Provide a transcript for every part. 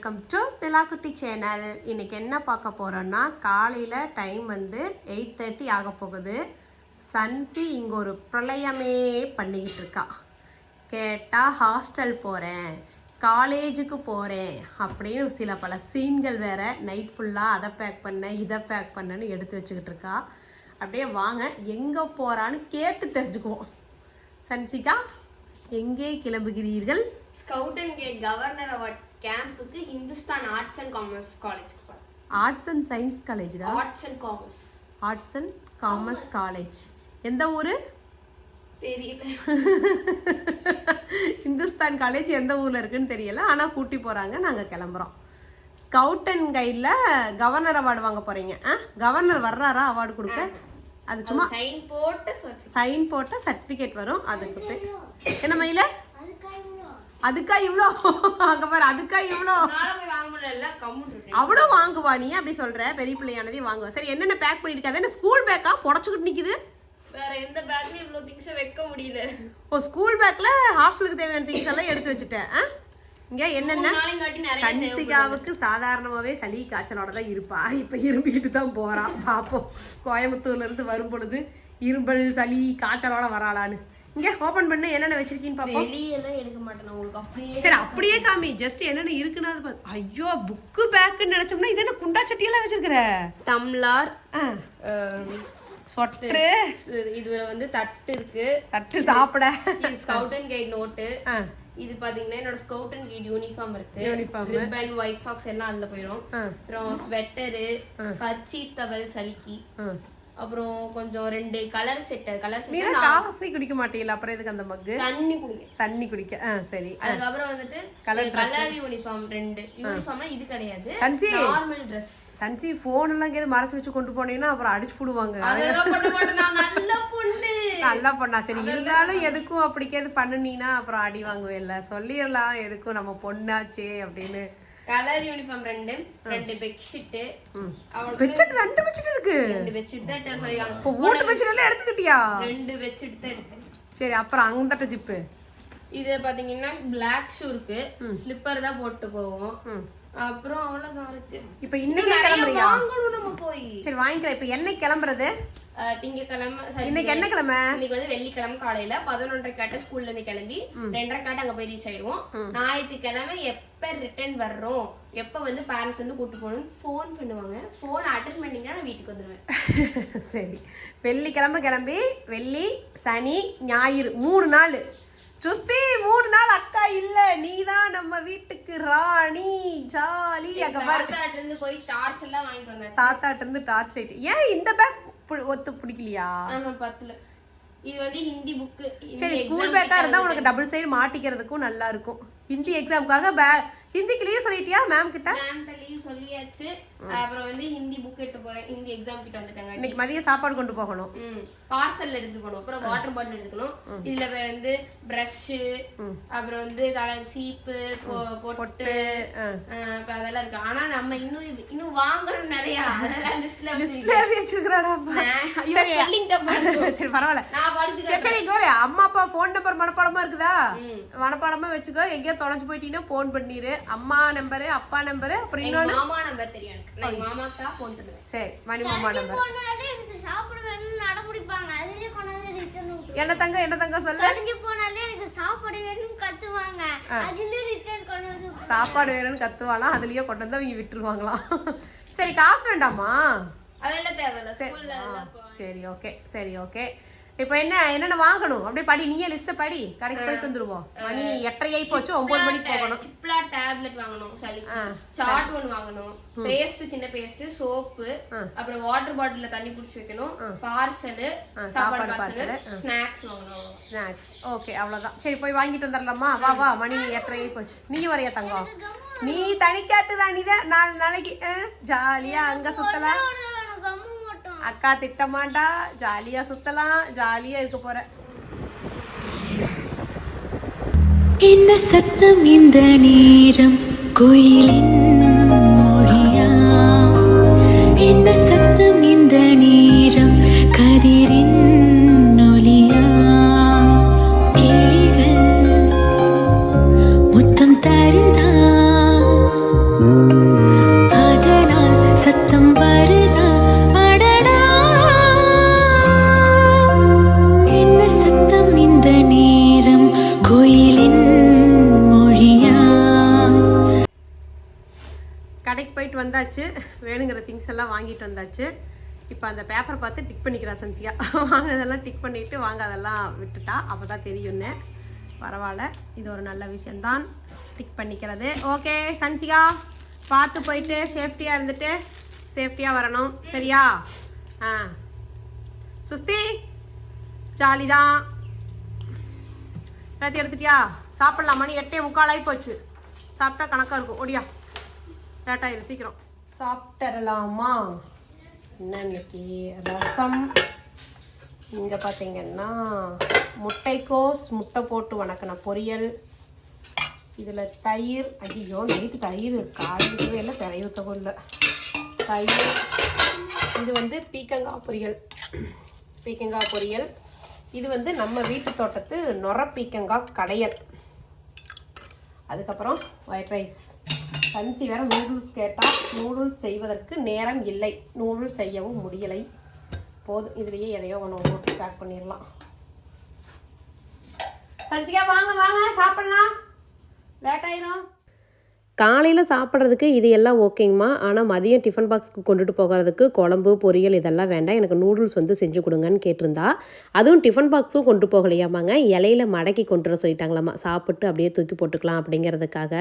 Welcome to Nilakutti channel இன்றைக்கி என்ன பார்க்க போகிறோன்னா காலையில் டைம் வந்து எயிட் தேர்ட்டி ஆக போகுது. சன்சி இங்கே ஒரு பிரளயமே பண்ணிக்கிட்டு இருக்கா. கேட்டால் ஹாஸ்டல் போகிறேன் காலேஜுக்கு போகிறேன் அப்படின்னு சில பல சீன்கள் வேறு நைட் ஃபுல்லாக அதை பேக் பண்ண இதை பேக் பண்ணேன்னு எடுத்து வச்சுக்கிட்டு இருக்கா. அப்படியே வாங்க எங்கே போகிறான்னு கேட்டு தெரிஞ்சுக்குவோம். சன்சிகா எங்கே கிளம்புகிறீர்கள்? Scout and guide governor award camp Hindustan arts and commerce போகிறேன் arts and science காலேஜ்டா arts and commerce arts and commerce college எந்த ஊர்? தெரியல. இந்துஸ்தான் காலேஜ் எந்த ஊரில் இருக்குன்னு தெரியல. ஆனால் கூட்டி போகிறாங்க நாங்கள் கிளம்புறோம். ஸ்கவுட் அண்ட் கைடில் கவர்னர் அவார்டு வாங்க போகிறீங்க ஆ? கவர்னர் வர்றாரா அவார்டு கொடுக்க? அது சும்மா சைன் போட்டு சைன் போட்ட சர்டிஃபிகேட் வரும். அதுக்கு என்ன மயில? அதுக்கா இவ்வளோ அங்கே பாரு அதுக்கா இவ்வளோ வாங்க அவ்வளோ வாங்குவா நீ? அப்படி சொல்ற பெரிய பிள்ளையானதையும் வாங்குவா. சரி என்னென்ன பேக் பண்ணிருக்காது என்ன ஸ்கூல் பேக்கா புடச்சுக்கிட்டு நிக்குது? வேற எந்த பேக்லயும் இவ்வளவு திங்ஸை வைக்க முடியல. ஓ ஸ்கூல் பேக்ல ஹாஸ்டலுக்கு தேவையான திங்ஸ் எல்லாம் எடுத்து வச்சுட்டேன்? இங்க என்னென்ன? சன்சிகாவுக்கு சாதாரணமாவே சளி காய்ச்சலோட தான் இருப்பா. இப்ப இரும்பிக்கிட்டு தான் போறா. பாப்போம். கோயம்புத்தூர்ல இருந்து வரும் பொழுது இரும்பல் சளி காய்ச்சலோட வராளான்னு. இங்க ஓபன் பண்ண என்னென்ன வச்சிருக்கீன்னு பாப்போம். வெளியெல்லாம் எடுக்க மாட்டேன் உங்களுக்கு அப்படியே சரி அப்படியே காமி ஜஸ்ட் என்னென்ன இருக்குன்னு அது. ஐயோ புக்கு பேக்குன்னு நினைச்சோம்னா இது என்ன குண்டா சட்டியெல்லாம் வச்சிருக்கிற? டம்ளார் ஆ, சொட்டரு இதுல வந்து தட்டு இருக்கு. தட்டு சாப்பிட. இது ஸ்கவுட் அண்ட் கைட் நோட்டு இது பாத்தீங்கன்னா என்னோட ஸ்கவுட் அண்ட் கைட் யூனிஃபார்ம் இருக்கு. Uniform. ரிப்பன் ஒயிட் சாக்ஸ் எல்லாம் அதுல போயிடும் அப்புறம் ஸ்வெட்டரு கர்ச்சீஃப் தவல் சலிக்கி. அப்புறம் கொஞ்சம் ரெண்டு colour set colour set coffee குடிக்க மாட்டீங்களா? அப்புறம் எதுக்கு அந்த மக்கு தண்ணி குடிங்க தண்ணி குடிக்க. ஆ சரி. அதுக்கப்புறம் வந்துட்டு கலர் யூனிஃபார்ம் ரெண்டு. யூனிஃபார்ம்னா இது கிடையாது. Sansi normal dress Sansi phone எல்லாம் எங்கேயாவது மறைச்சு வச்சு கொண்டு போனீங்கன்னா அப்புறம் அடிச்சு போடுவாங்க. அதெல்லாம் பண்ண மாட்டேன் நான் நல்ல பொண்ணு. நல்லா பண்ணா. சரி இருந்தாலும் எதுக்கும் அப்படிக்கேது பண்ணுனீங்கன்னா அப்புறம் அடி வாங்குவேன்ல. சொல்லிடலாம் எதுக்கும் நம்ம பொண்ணாச்சே அப்படின்னு. கலர் யூனிஃபார்ம் ரெண்டு ரெண்டு பெட்ஷீட் பெட்ஷீட் ரெண்டு பெட்ஷீட் இருக்கு ரெண்டு பெட்ஷீட் தான் சொல்லிருக்காங்க இப்போ வீட்டு பெட்ஷீட் எல்லாம் எடுத்துக்கிட்டியா? ரெண்டு பெட்ஷீட் தான் எடுத்தேன். சரி அப்புறம் அங்கட்ட ஜிப்பு இது பாத்தீங்கன்னா பிளாக் ஷூ இருக்கு. ஸ்லிப்பர் தான் போட்டு போவோம். அப்புறம் அவ்வளவுதான் இருக்கு. இப்போ இன்னைக்கே கிளம்புறியா? வாங்கணும் நம்ம போய். சரி வாங்கிக்கலாம். இப்போ என்னைக்கு கிளம்புறது? சரி இன்னைக்கு என்ன கிழமை இன்னைக்கு வந்து வெள்ளிக்கிழமை காலையில பதினொன்றரை காட்ட ஸ்கூல்ல இருந்து கிளம்பி ரெண்டரை காட்ட அங்க போய் ரீச் ஆயிடுவோம் ஞாயிற்றுக்கிழமை எப்ப ரிட்டர்ன் வர்றோம் எப்ப வந்து பேரண்ட்ஸ் வந்து கூட்டு போகணும் ஃபோன் பண்ணுவாங்க. ஃபோன் அட்டன் பண்ணீங்கன்னா நான் வீட்டுக்கு வந்துருவேன். சரி. வெள்ளிக்கிழமை கிளம்பி வெள்ளி சனி ஞாயிறு மூணு நாள். சுஸ்தி மூணு நாள் அக்கா இல்ல. நீ தான் நம்ம வீட்டுக்கு ராணி ஜாலி அங்க பாரு. தாத்தாட்ட இருந்து போய் டார்ச் எல்லாம் வாங்கிட்டு வந்தாச்சு. தாத்தாட்ட இருந்து டார்ச் லைட் ஏன் இந்த பேக் ஒத்து பிடிக்கலையா? பத்துல. இது வந்து ஹிந்தி புக்கு சரி ஸ்கூல் பேக்கா இருந்தா உனக்கு டபுள் சைடு மாட்டிக்கிறதுக்கும் நல்லா இருக்கும் ஹிந்தி எக்ஸாமுக்காக பேக் ஹிந்திக்கு லீவ் சொல்லிட்டியா மேம் கிட்ட? மேம்கிட்ட லீவ் சொல்லியாச்சு அப்புறம் வந்து ஹிந்தி புக் எடுத்து போறேன். ஹிந்தி எக்ஸாம் கிட்ட வந்துட்டாங்க இன்னைக்கு மதியம் சாப்பாடு கொண்டு போகணும். பார்சல் எடுத்துட்டு போகணும். அப்புறம் வாட்டர் பாட்டில் எடுத்துக்கணும். இதுல வந்து பிரஷ் அப்புறம் வந்து தலை சீப்பு பொ- பொட்டு அதெல்லாம் இருக்கு. ஆனா நம்ம இன்னும் இன்னும் வாங்குறோம் நிறைய. அதெல்லாம் லிஸ்ட்ல லிஸ்ட்ல எழுதி வச்சிருக்கிறாடா ஐயோ ஸ்பெல்லிங் தப்பா இருக்கு. சரி பரவாயில்ல. நான் சரி இங்க ஒரு அம்மா அப்பா ஃபோன் நம்பர் மனப்பாடமா இருக்குதா. மனப்பாடமா வச்சுக்கோ. எங்கேயோ தொலைஞ்சு போயிட்டீங்கன்னா ஃபோன் பண்ணிரு. அம்மா நம்பரு அப்பா நம்பரு அப்புறம் இன்னொன்னு? மாமா நம்பர் தெரியும் எனக்கு. நான் எங்க மாமாக்கு தான் ஃபோன் பண்ணுவேன். சரி மணி மாமா நம்பர் போனாலே எனக்கு சாப்பிட வேணும்னு அடம்பிடிப்பாங்க அதுலயே கொண்டாந்து ரிட்டர்ன் என்ன தங்க என்ன தங்க சொல்லு? கடைஞ்சு போனாலே எனக்கு சாப்பாடு வேணும்னு கத்துவாங்க. அதுலயே ரிட்டர்ன் கொண்டு வந்து சாப்பாடு வேணும்னு கத்துவாலாம் அதுலயே கொண்டு வந்து அவங்க விட்டுருவாங்களாம். சரி காசு வேண்டாமா? அதெல்லாம் தேவையில்ல சரி. ஸ்கூல்ல சரி ஓகே சரி ஓகே இப்போ என்ன என்னென்ன வாங்கணும்? அப்படியே படி நீயே லிஸ்ட்டை படி. கடைக்கு போயிட்டு வந்துருவோம். மணி எட்டரை ஆகி போச்சு ஒன்பது மணிக்கு போகணும். சிப்லா டேப்லெட் வாங்கணும் சளி. சாட் ஒன்று வாங்கணும். பேஸ்ட் சின்ன பேஸ்ட் சோப்பு அப்புறம் வாட்டர் பாட்டில்ல தண்ணி புடிச்சு வைக்கணும் பார்சல் சாப்பாடு பார்சல் ஸ்நாக்ஸ் வாங்கணும். ஸ்நாக்ஸ் ஓகே அவ்வளோதான் சரி போய் வாங்கிட்டு வந்துடலாமா? வா வா மணி எட்டரை ஆகி போச்சு. நீ வரையா தங்கம்? நீ தனிக்காட்டு தான் நீ தான் நாலு நாளைக்கு ஜாலியா அங்க சுத்தலாம். அக்கா திட்டமாட்டா ஜாலியா சுத்தலாம் ஜாலியா இருக்க போற. என்ன சத்தம் இந்த நேரம்? கோயிலின் வந்தாச்சு. வேணுங்கிற திங்ஸ் எல்லாம் வாங்கிட்டு வந்தாச்சு. இப்போ அந்த பேப்பரை பார்த்து டிக் பண்ணிக்கிறா சன்சியா வாங்கினதெல்லாம் டிக் பண்ணிவிட்டு வாங்க அதெல்லாம் விட்டுட்டா. அப்போ தான் தெரியும்னு பரவாயில்ல. இது ஒரு நல்ல விஷயந்தான் டிக் பண்ணிக்கிறது. ஓகே சன்சிகா பார்த்து போயிட்டு சேஃப்டியாக இருந்துட்டு சேஃப்டியாக வரணும். சரியா? ஆ. சுஸ்தி ஜாலி தான் எல்லாத்தையும் எடுத்துட்டியா? சாப்பிட்லாம் மணி எட்டே முக்கால் ஆகி போச்சு. சாப்பிட்டா கணக்காக இருக்கும். ஒடியா லேட்டாயிரும் சீக்கிரம். சாப்பிட்டுறலாமா என்ன இன்னைக்கு ரசம். இங்கே பார்த்தீங்கன்னா முட்டைக்கோஸ் முட்டை போட்டு வணக்கின பொரியல். இதில் தயிர். ஐயோ நைட்டு தயிர் காலையிலவே இல்லை பிறைய ஊற்றவும் இல்லை. தயிர். இது வந்து பீக்கங்காய் பொரியல். பீக்கங்காய் பொரியல். இது வந்து நம்ம வீட்டு தோட்டத்து நொர பீக்கங்காய் கடையல். அதுக்கப்புறம் ஒயிட் ரைஸ் கன்சி வேற நூடுல்ஸ் கேட்டால் நூடுல்ஸ் செய்வதற்கு நேரம் இல்லை. நூடுல்ஸ் செய்யவும் முடியலை. போதும். இதுலேயே எதையோ ஒன்று போட்டு பேக் பண்ணிடலாம் சஞ்சிகா வாங்க வாங்க. சாப்பிட்லாம். லேட் ஆயிரும். காலையில் சாப்பிட்றதுக்கு இது எல்லாம் ஓகேங்கம்மா. ஆனால் மதியம் டிஃபன் பாக்ஸ்க்கு கொண்டுட்டு போகிறதுக்கு குழம்பு பொரியல் இதெல்லாம் வேண்டாம். எனக்கு நூடுல்ஸ் வந்து செஞ்சு கொடுங்கன்னு கேட்டிருந்தா. அதுவும் டிஃபன் பாக்ஸும் கொண்டு போகலையாமாங்க. இலையில மடக்கி கொண்டு வர சொல்லிட்டாங்களாம்மா சாப்பிட்டு அப்படியே தூக்கி போட்டுக்கலாம் அப்படிங்கிறதுக்காக.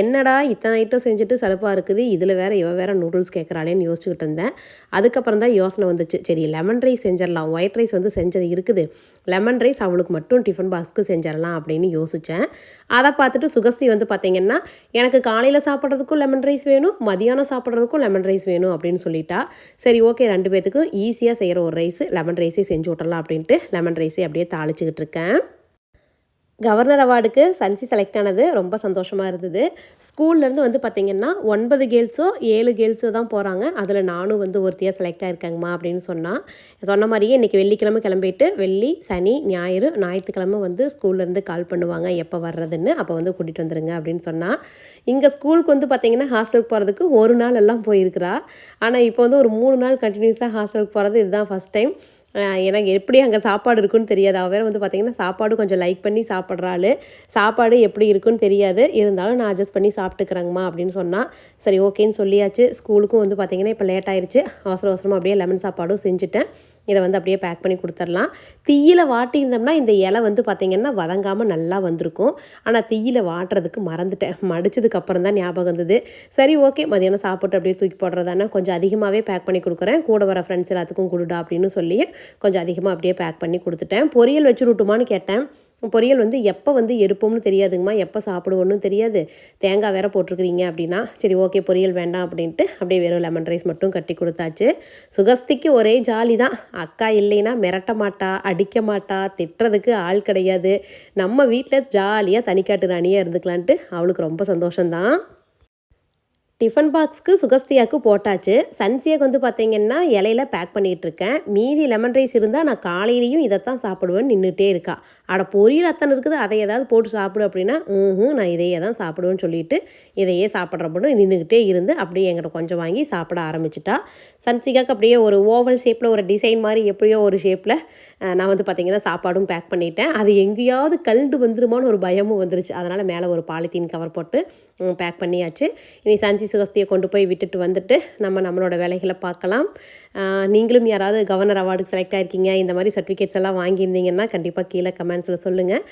என்னடா இத்தனை ஐட்டம் செஞ்சுட்டு சிறப்பாக இருக்குது. இதில் வேற இவ வேற நூடுல்ஸ் கேட்குறாளேன்னு யோசிச்சுக்கிட்டு இருந்தேன். அதுக்கப்புறம் தான் யோசனை வந்துச்சு. சரி லெமன் ரைஸ் செஞ்சிடலாம். ஒயிட் ரைஸ் வந்து செஞ்சது இருக்குது. லெமன் ரைஸ் அவளுக்கு மட்டும் டிஃபன் பாக்ஸ்க்கு செஞ்சிடலாம் அப்படின்னு யோசித்தேன் அதை பார்த்துட்டு சுகஸ்தி வந்து பார்த்தீங்கன்னா எனக்கு காலையில் சாப்பிட்றதுக்கும் லெமன் ரைஸ் வேணும் மதியானம் சாப்பிட்றதுக்கும் லெமன் ரைஸ் வேணும் அப்படின்னு சொல்லிட்டா சரி ஓகே ரெண்டு பேத்துக்கும் ஈஸியாக செய்கிற ஒரு ரைஸ் லெமன் ரைஸே செஞ்சு விட்றலாம் அப்படின்ட்டு லெமன் ரைஸே அப்படியே தாளிச்சுக்கிட்டு இருக்கேன். கவர்னர் அவார்டுக்கு சன்சி செலக்ட் ஆனது ரொம்ப சந்தோஷமாக இருந்தது. ஸ்கூல்லேருந்து வந்து பார்த்திங்கன்னா ஒன்பது கேர்ள்ஸோ ஏழு கேர்ள்ஸோ தான் போகிறாங்க அதில் நானும் வந்து ஒருத்தியாக செலக்ட் ஆயிருக்காங்கம்மா அப்படின்னு சொன்னால் சொன்ன மாதிரியே இன்றைக்கி வெள்ளிக்கிழமை கிளம்பிட்டு வெள்ளி சனி ஞாயிறு ஞாயிற்றுக்கிழமை வந்து ஸ்கூல்லேருந்து கால் பண்ணுவாங்க எப்போ வர்றதுன்னு. அப்போ வந்து கூட்டிகிட்டு வந்துருங்க அப்படின்னு சொன்னால் இங்கே ஸ்கூலுக்கு வந்து பார்த்திங்கன்னா ஹாஸ்டலுக்கு போகிறதுக்கு ஒரு நாள் எல்லாம் போயிருக்கிறா. ஆனால் இப்போ வந்து ஒரு மூணு நாள் கண்டினியூஸாக ஹாஸ்டலுக்கு போகிறது இதுதான் ஃபஸ்ட் டைம் ஏன்னா எப்படி அங்கே சாப்பாடு இருக்குன்னு தெரியாது. அவள் வந்து பார்த்திங்கன்னா சாப்பாடு கொஞ்சம் லைக் பண்ணி சாப்பிட்றாள் சாப்பாடு எப்படி இருக்குன்னு தெரியாது. இருந்தாலும் நான் அட்ஜஸ்ட் பண்ணி சாப்பிட்டுக்கிறேங்கம்மா அப்படின்னு சொன்னால் சரி ஓகேன்னு சொல்லியாச்சு. ஸ்கூலுக்கும் வந்து பார்த்திங்கன்னா இப்போ லேட் ஆயிடுச்சு அவசர அவசரமாக அப்படியே லெமன் சாப்பாடும் செஞ்சுட்டேன். இதை வந்து அப்படியே பேக் பண்ணி கொடுத்துடலாம். தீயில வாட்டியிருந்தோம்னா இந்த இலை வந்து பார்த்திங்கன்னா வதங்காமல் நல்லா வந்திருக்கும். ஆனால் தீயில வாட்டுறதுக்கு மறந்துட்டேன். மடிச்சதுக்கு அப்புறம் தான் ஞாபகம் வந்தது. சரி ஓகே மதியானம் சாப்பிட்டு அப்படியே தூக்கி போடுறதானே கொஞ்சம் அதிகமாகவே பேக் பண்ணி கொடுக்குறேன். கூட வர ஃப்ரெண்ட்ஸ் எல்லாத்துக்கும் கொடுடா அப்படின்னு சொல்லி கொஞ்சம் அதிகமாக அப்படியே பேக் பண்ணி கொடுத்துட்டேன். பொரியல் வச்சு விட்டுமான்னு கேட்டேன். பொரியல் வந்து எப்போ வந்து எடுப்போம்னு தெரியாதுங்கம்மா எப்போ சாப்பிடுவோன்னு தெரியாது. தேங்காய் வேற போட்டிருக்கிறீங்க அப்படின்னா சரி ஓகே பொரியல் வேண்டாம் அப்படின்ட்டு அப்படியே வெறும் லெமன் ரைஸ் மட்டும் கட்டி கொடுத்தாச்சு. சுகஸ்திக்கு ஒரே ஜாலி தான். அக்கா இல்லைன்னா மிரட்ட மாட்டா அடிக்க மாட்டா திட்டுறதுக்கு ஆள் கிடையாது. நம்ம வீட்டில் ஜாலியாக தனிக்காட்டு ராணியாக இருந்துக்கலான்ட்டு அவளுக்கு ரொம்ப சந்தோஷம்தான். டிஃபன் பாக்ஸ்க்கு சுகஸ்தியாக்கு போட்டாச்சு. சன்சியாக்கு வந்து பார்த்தீங்கன்னா இலையில பேக் பண்ணிகிட்டு இருக்கேன் மீதி லெமன் ரைஸ் இருந்தால் நான் காலையிலையும் இதைத்தான் சாப்பிடுவேன்னு நின்றுட்டே இருக்கா. அட பொரியல் அத்தனை இருக்குது. அதை ஏதாவது போட்டு சாப்பிடு அப்படின்னா ம் நான் இதையே தான் சாப்பிடுவேன்னு சொல்லிட்டு இதையே சாப்பிட்றப்படும் நின்றுக்கிட்டே இருந்து அப்படியே எங்கிட்ட கொஞ்சம் வாங்கி சாப்பிட ஆரம்பிச்சிட்டா. சன்சிகாக்கு அப்படியே ஒரு ஓவல் ஷேப்பில் ஒரு டிசைன் மாதிரி எப்படியோ ஒரு ஷேப்பில் நான் வந்து பார்த்தீங்கன்னா சாப்பாடும் பேக் பண்ணிட்டேன். அது எங்கேயாவது கல்டு வந்துருமான்னு ஒரு பயமும் வந்துருச்சு. அதனால் மேலே ஒரு பாலித்தீன் கவர் போட்டு பேக் பண்ணியாச்சு. இனி சன்சி சுகஸ்தியை கொண்டு போய் விட்டுட்டு வந்துட்டு நம்ம நம்மளோட வேலைகளை பார்க்கலாம். நீங்களும் யாராவது கவர்னர் அவார்டுக்கு செலக்ட் ஆகிருக்கீங்க இந்த மாதிரி சர்டிஃபிகேட்ஸ் எல்லாம் வாங்கியிருந்தீங்கன்னா கண்டிப்பாக கீழே கமெண்ட்ஸில் சொல்லுங்கள்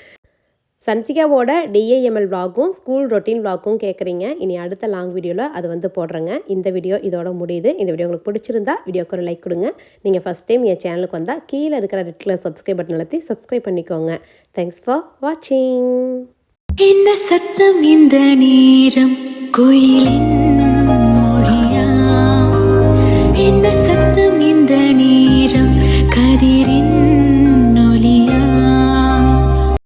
சன்சிகாவோட டிஏஎம்எல் vlog-ம் ஸ்கூல் ரொட்டீன் vlog-ம் கேட்குறீங்க இனி அடுத்த லாங் வீடியோவில் அது வந்து போடுறேங்க. இந்த வீடியோ இதோட முடியுது. இந்த வீடியோ உங்களுக்கு பிடிச்சிருந்தா வீடியோக்கு ஒரு லைக் கொடுங்க. நீங்கள் ஃபஸ்ட் டைம் என் சேனலுக்கு வந்தால் கீழே இருக்கிற ரெட் கலர் சப்ஸ்கிரைப் பட்டன் அழுத்தி சப்ஸ்கிரைப் பண்ணிக்கோங்க. தேங்க்ஸ் ஃபார் வாட்சிங் என்ன சத்தம் இந்த நேரம்? கோயிலின் மொழியா? என்ன சத்தம் இந்த நேரம்? கதிரின்